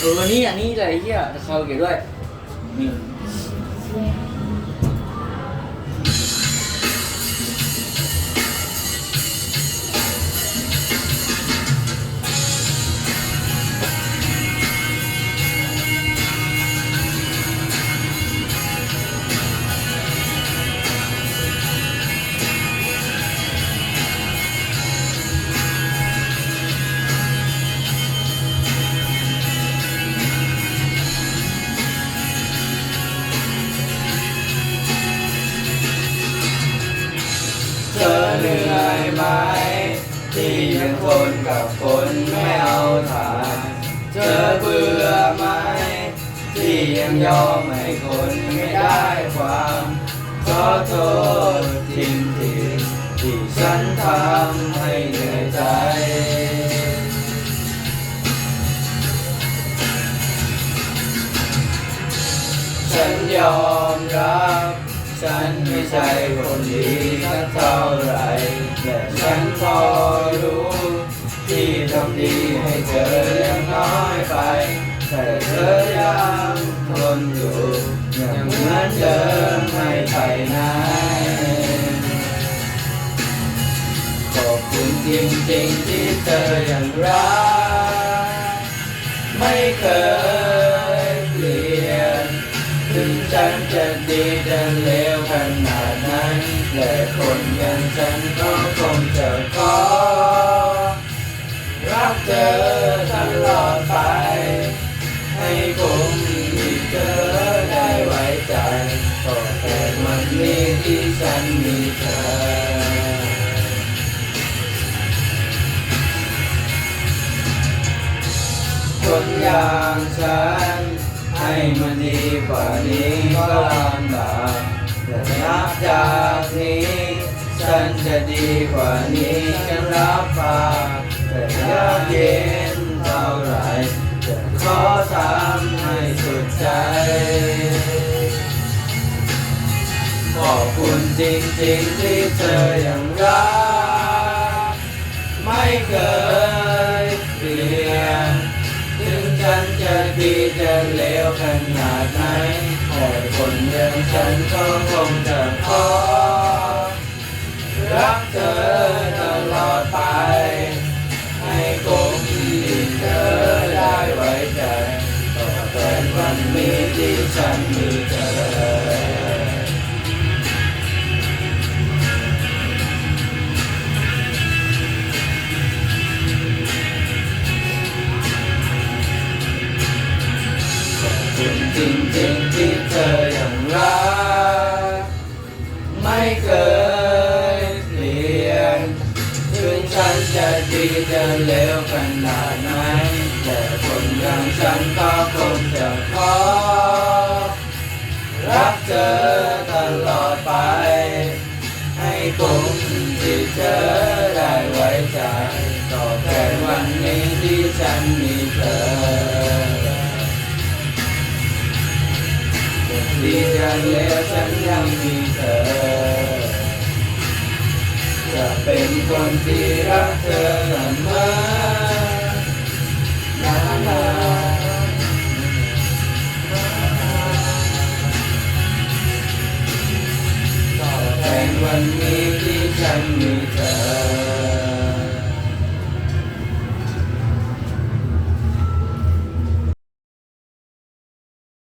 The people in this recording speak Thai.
เออนี่อันนี้อะไรเหี้ยคาราโอเกะด้วยนี่ ไหมที่ยังทนกับคนไม่เอาทานเธอเบื่อไหมที่ยังยอมให้คนไม่ได้ความขอโทษทิมทีที่ฉันทำให้เหนื่อยใจฉันยอมรับ ฉันไม่ใช่คนดี แต่เธอยังทนอยู่ยังเหมือนเดิมไม่ไปไหนขอบคุณจริงๆที่เธอยังรักไม่เคยเปลี่ยนถึงฉันจะดีจะเลวขนาดนั้นแต่คนอย่างฉันก็างฉัน ให้มันดีกว่านี้ก็ลำบากแต่นับจากนี้ ฉันจะดีกว่านี้ฉันรับปากแต่ยากเย็นเท่าไรจะขอทำให้สุดใจขอบคุณจริงๆที่เธอยัง เลวขนาดไหนแต่คนอย่างฉันก็คงจะพอรักเธอตลอดไป ให้คงที่เธอได้ไว้ใจต่อแต่วันนี้ที่ฉันมีเธอ จริงๆที่เธอยังรัก ไม่เคยเปลี่ยน ถึงฉันจะดีจะเลวขนาดไหน แต่คนอย่างฉันก็คงจะขอรักเธอตลอด ดีใจแล้วฉันยังมีเธอ จะเป็นคนที่รักเธอเสมอนาน